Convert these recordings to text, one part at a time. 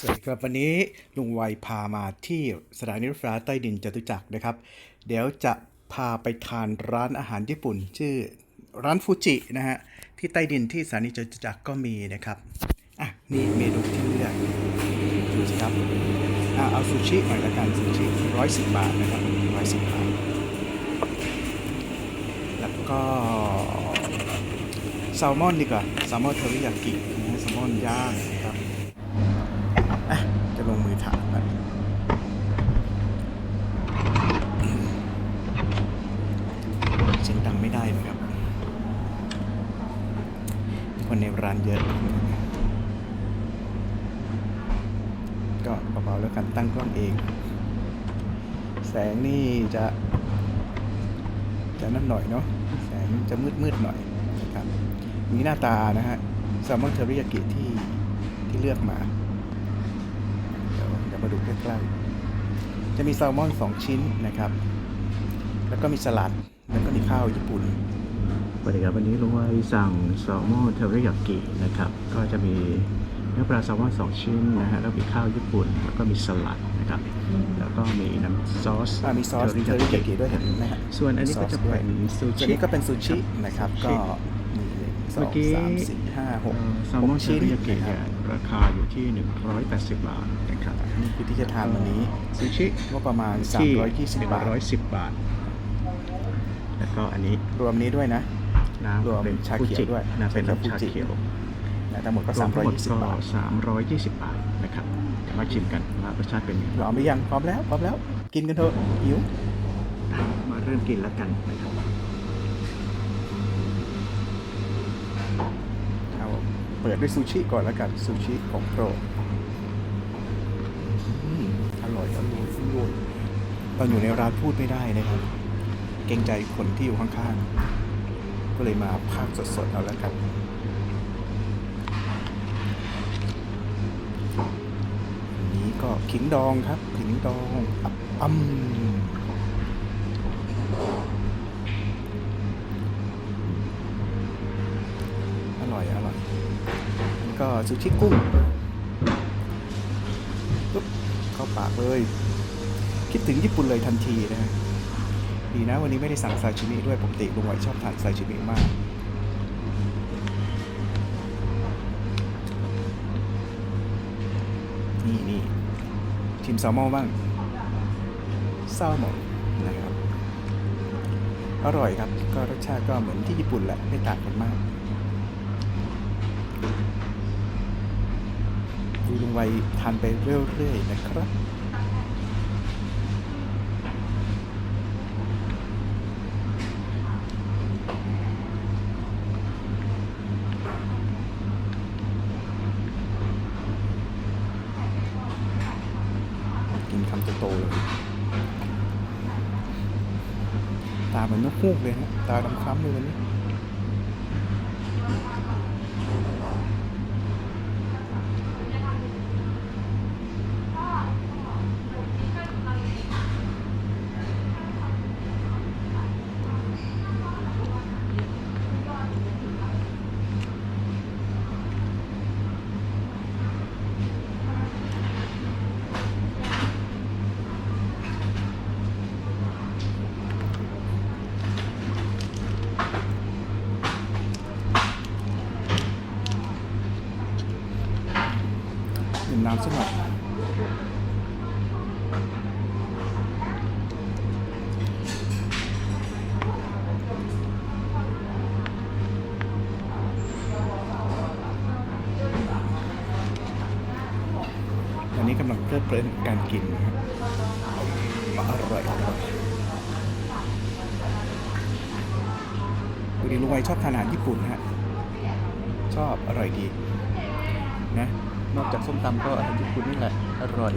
สวัสดีครับวันนี้ลุงไวยพามาที่สถานีรถไฟฟ้าใต้ดินจตุจักรนะครับ เดี๋ยวจะพาไปทานร้านอาหารญี่ปุ่น ชื่อร้านฟูจินะฮะที่ใต้ดินที่สถานีจตุจักรก็มีนะครับอะนี่เมนูที่เลือกดูสิครับอะเอาซูชิหน่อยละกันซูชิร้อยสิบบาทนะครับร้อยสิบบาทแล้วก็แซลมอนดีกว่าแซลมอนเทอริยากินะแซลมอนย่าง คนในร้านเยอะ ก็เบาๆแล้วกันตั้งกล้องเอง แสงนี่จะ จะนั่นหน่อยเนาะแสงจะมืดๆหน่อยนะครับมีหน้าตานะฮะแซลมอนเทอริยากิที่ที่เลือกมา เดี๋ยวเดี๋ยวมาดูใกล้ๆ จะมีแซลมอน 2 ชิ้นนะครับ แล้วก็มีสลัด แล้วก็มีข้าวญี่ปุ่น วัสดีครับวันนี้ลุงไว้สั่งแซลมอนเทอริยากินะครับ ก็จะมีเนื้อปลาแซลมอนสองชิ้นนะฮะแล้วมีข้าวญี่ปุ่นแล้วก็มีสลัดนะครับ แล้วก็มีน้ำซอสอ่ามีซอสเทอริยากิด้วยเห็นไหมฮะส่วนอันนี้ก็จะเป็นซูส่วนชินี้ก็เป็นซูชินะครับก็มีหนึ่งสอเมื่องกี้สามสี่ห้าหกเอ่อแซลหมอกนเทอชิ้นริยากินะคเนี่รัยบราคาอยู่ที่ 180 บาทนะครับนี่คือที่จะทานวันนี้ซูชิก็ประมาณที่320บาท110 บาท แล้วก็อันนี้รวมนี้ด้วยนะ น้ำรวมเป็นชาเขียวด้วยนะเป็นเป็นน้ำชาฟูจิเขียวนะทั้งหมดก็รวมทั้งหมด320ก็บาท 320 บาทนะครับเดี๋ยวมาชิมกันว่ารสชาติเป็นยังไงพร้อมหรือยังพร้อมแล้วพร้อมแล้ว กินกันเถอะหิวมาเริ่มกินแล้วกันนะครับเอาเปิดด้วยซูชิก่อนแล้วกันซูชิของโปรดอืมอร่อยอร่อยอร่อยตอนอยู่ในร้านพูดไม่ได้นะครับ เกรงใจคนที่อยู่ข้างๆ ก็เลยมาภาคสดๆเอาแล้วกันอันนี้ก็ขิงดองครับขิงดองอับอ้ำอร่อยอร่อยแล้ก็ซูชิกุ้งปุ๊บเข้าปากเลย คิดถึงญี่ปุ่นเลยทันทีนะฮะ ดีนะวันนี้ไม่ได้สั่งซาชิมิด้วยปกติลุงไหวชอบทานซาชิมิมากนี่นี่ชิมแซลมอนบ้างแซลมอนนะครับอร่อยครับ ก็รสชาติก็เหมือนที่ญี่ปุ่นแหละไม่ต่างกันมากดูลุงไวทานไปเรื่อยๆนะครับ กินคำโตๆเลย ตา เหมือนนกฮูกเลยนะตาดำคล้ำเลยวันนี้ ดื่ม น้ำสักหน่อยอันนี้กำลังเพลิดเพลินการกินนะครับอร่อยอร่อยดูดิลุงไวชอบทานอาหารญี่ปุ่นฮะ ชอบอร่อยดีนะ นอกจากส้มตำก็อาหารญี่ปุ่นนี่แหละ อร่อย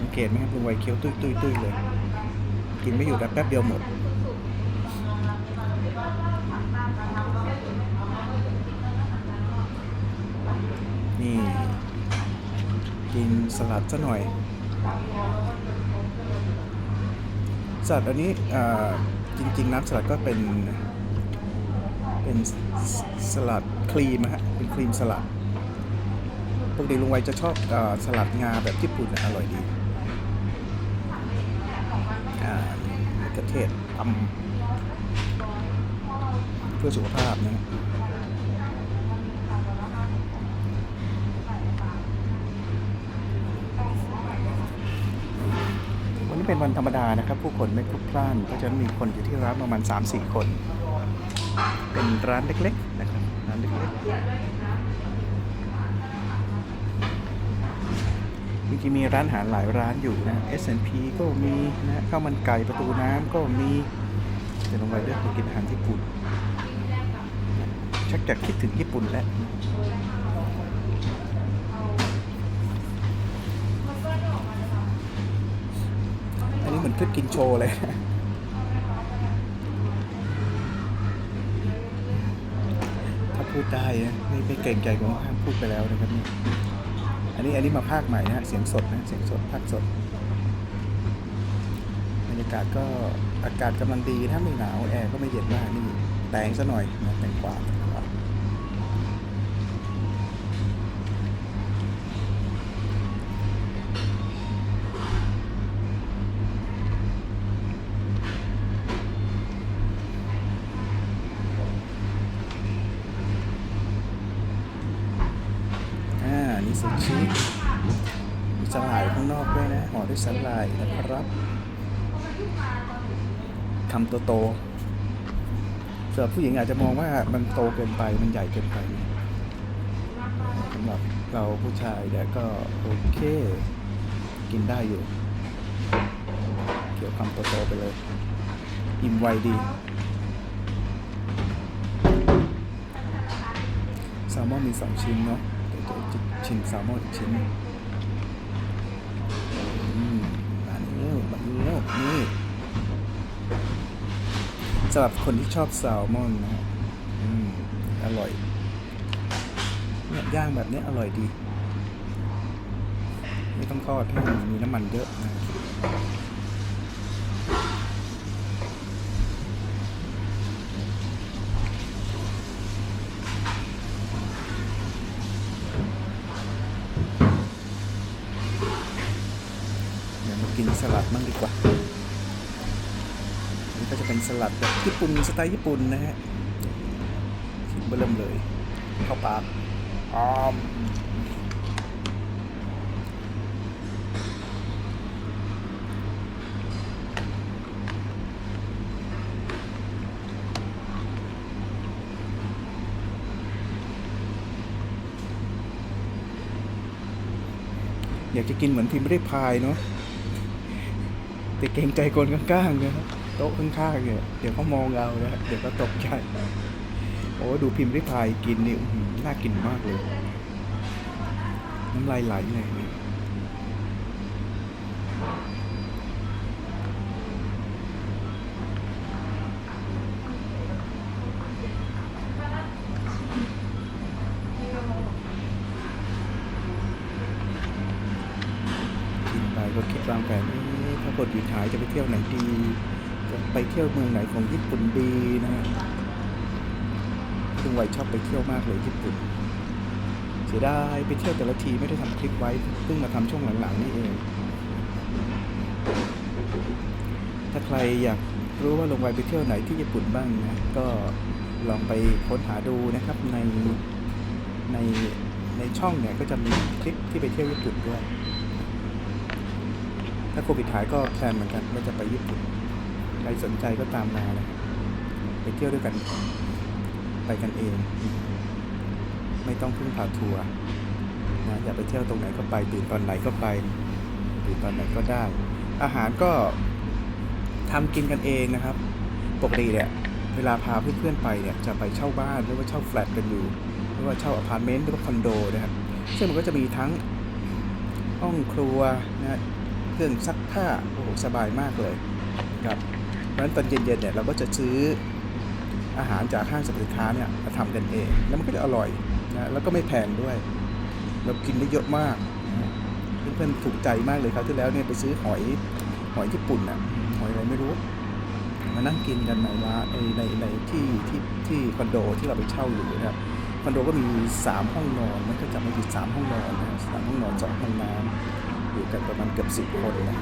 สังเกตไหมครับลุงไวเคี้ยวตุ้ยตุ้ยตุ้ยเลย กินไม่อยู่แป๊บเดียวหมดนี่กินสลัดซะหน่อย สลัดอันนี้อ่า จริง ๆ น้ำสลัดก็เป็น เป็นสลัดครีมฮะเป็นครีมสลัดปกติลุงไวจะชอบอสลัดงาแบบญี่ปุ่นอะอร่อยดีอ่ามะเขือเทศตำเพื่อสุขภาพนะ เป็นวันธรรมดานะครับ ผู้คนไม่พลุกพล่านก็จะมีคนอยู่ที่ร้านประมาณ 3-4 คน เป็นร้านเล็กๆนะครับร้านเล็กๆจริงๆมีร้านอาหารหลายร้านอยู่นะ S&P ก็มีนะข้าวมันไก่ประตูน้ำก็มีแต่ลงไปเลือกไปกินอาหารญี่ปุ่นชักจะคิดถึงญี่ปุ่นแล้ว พืชกินโชว์เลย ถ้าพูดได้นะไม่ไม่เก่งใจผมห้ามพูดไปแล้วนะครับนี่อันนี้อันนี้มาภาคใหม่นะ เสียงสดนะ เสียงสดภาคสด บรรยากาศก็อากาศกำลังดีถ้าไม่หนาวแอร์ก็ไม่เย็นมากนี่แตงซะหน่อยนะแตงกวาแตงกวาอ่า ด้วยนะห่อด้วยสลายนะครับคำโตๆสำหรับผู้หญิงอาจจะมองว่ามันโตเกินไปมันใหญ่เกินไปสำหรับเราผู้ชายเนี่ยก็โอเค กินได้อยู่ เกี่ยวคำโตๆไปเลย อิ่มไวดีแซลมอนมีสองชิ้นเนาะเดี๋ยวจะชิมแซลมอนอีกชิ้น สำหรับคนที่ชอบแซลมอนนะฮะอร่อยเนี่ยย่างแบบนี้อร่อยดี ไม่ต้องทอดให้มันมีน้ำมันเยอะนะเดี๋ยวมากินสลัดบ้างดีกว่า นี่ก็จะเป็นสลัดแบบญี่ปุ่นสไตล์ญี่ปุ่นนะฮะชิ้นเบิ่มเลย เข้าปากอ้อมอยากจะกินเหมือนพิมพ์ได้พายเนาะแต่เกรงใจคนข้างๆนะครับ โต๊ะข้างๆเนี่ยเดี๋ยวเขามองเรานะเดี๋ยวก็ตกใจโอ้ดูพิมพ์ริพายกินนี่น่ากินมากเลย น้ำลายไหลเลยกินไปก็คิดวางแผนถ้าคนอยู่ท้ายจะไปเที่ยวไหนดี ไปเที่ยวเมืองไหนของญี่ปุ่นดีนะฮะลุงไวชอบไปเที่ยวมากเลยญี่ปุ่นเสียดายไปเที่ยวแต่ละทีไม่ได้ทำคลิปไว้เพิ่งมาทำช่วงหลังๆนี่เอง ถ้าใครอยากรู้ว่าลงไวไปเที่ยวไหนที่ญี่ปุ่นบ้างนะก็ลองไปค้นหาดูนะครับในในในช่องเนี่ยก็จะมีคลิปที่ไปเที่ยวญี่ปุ่นด้วย ถ้าโควิดหายก็แพลนเหมือนกันว่าจะไปญี่ปุ่น ใครสนใจก็ตามมาเลยไปเที่ยวด้วยกัน ไปกันเอง ไม่ต้องพึ่งพาทัวร์นะอยากไปเที่ยวตรงไหนก็ไปตื่นตอนไหนก็ไปตื่นตอนไหนก็ได้ อาหารก็ทำกินกันเองนะครับ ปกติเนี่ยเวลาพาเพื่อนๆไปเนี่ยจะไปเช่าบ้านหรือว่าเช่าแฟลตกันอยู่หรือว่าเช่าอพาร์ตเมนต์หรือว่าคอนโดนะครับซึ่งมันก็จะมีทั้งห้องครัวนะเครื่องซักผ้าโอ้โหสบายมากเลยครับ เพราะฉะนั้นตอนเย็นๆเนี่ยเราก็จะซื้ออาหารจากห้างสรรพสินค้าเนี่ยมาทำกันเอง แล้วมันก็จะอร่อยนะแล้วก็ไม่แพงด้วย เรากินได้เยอะมากเพื่อนๆถูกใจมากเลยครับที่แล้วเนี่ยไปซื้อหอยหอยญี่ปุ่นอะหอยอะไรไม่รู้ มานั่งกินกันในร้านในในในที่ที่ที่คอนโดที่เราไปเช่าอยู่นะครับคอนโดก็มีสามห้องนอน มันก็จะมาอยู่สามห้องนอนนะสามห้องนอนสองห้องน้ำอยู่กันประมาณเกือบสิบคนนะ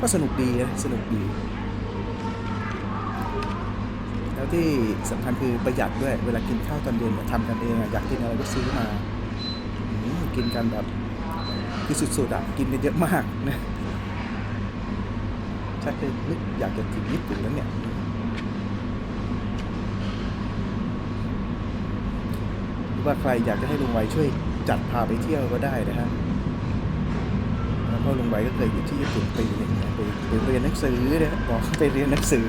ก็สนุกดีนะสนุกดี ที่สำคัญคือประหยัดด้วย เวลากินข้าวตอนเย็นทำกันเองอยากกินอะไรก็ซื้อมาอืมกินกันแบบคือสุดๆอะกินกันเยอะมากนะชักเลยนึกอยากจะถึงญี่ปุ่นแล้วเนี่ยว่าใครอยากจะให้ลุงไวช่วยจัดพาไปเที่ยวก็ได้นะฮะ แล้วก็ลุงไวก็เคยอยู่ที่ญี่ปุ่นปีหนึ่งนะไปไปเรียนหนังสือนะบอกไปเรียนหนังสือ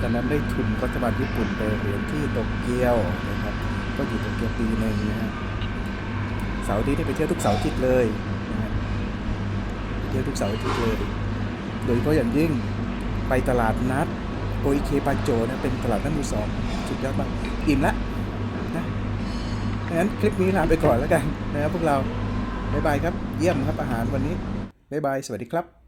ตอนนั้นได้ทุนรัฐบาลญี่ปุ่นไปเรียนที่โตเกียวนะครับก็อยู่โตเกียวปีหนึ่งนะฮะเสาร์ทิตย์ได้ไปเที่ยวทุกเสาร์อาทิตย์เลยนะฮะเที่ยวทุกเสาร์อาทิตย์เลย โดยเฉพาะอย่างยิ่งไปตลาดนัดโออิเคปาโจนะเป็นตลาดนัดมือสองสุดยอดมากอิ่มละนะงั้นคลิปนี้ลาไปก่อนแล้วกันนะครับพวกเราบ๊ายบายครับ เยี่ยมครับอาหารวันนี้ บ๊ายบาย สวัสดีครับ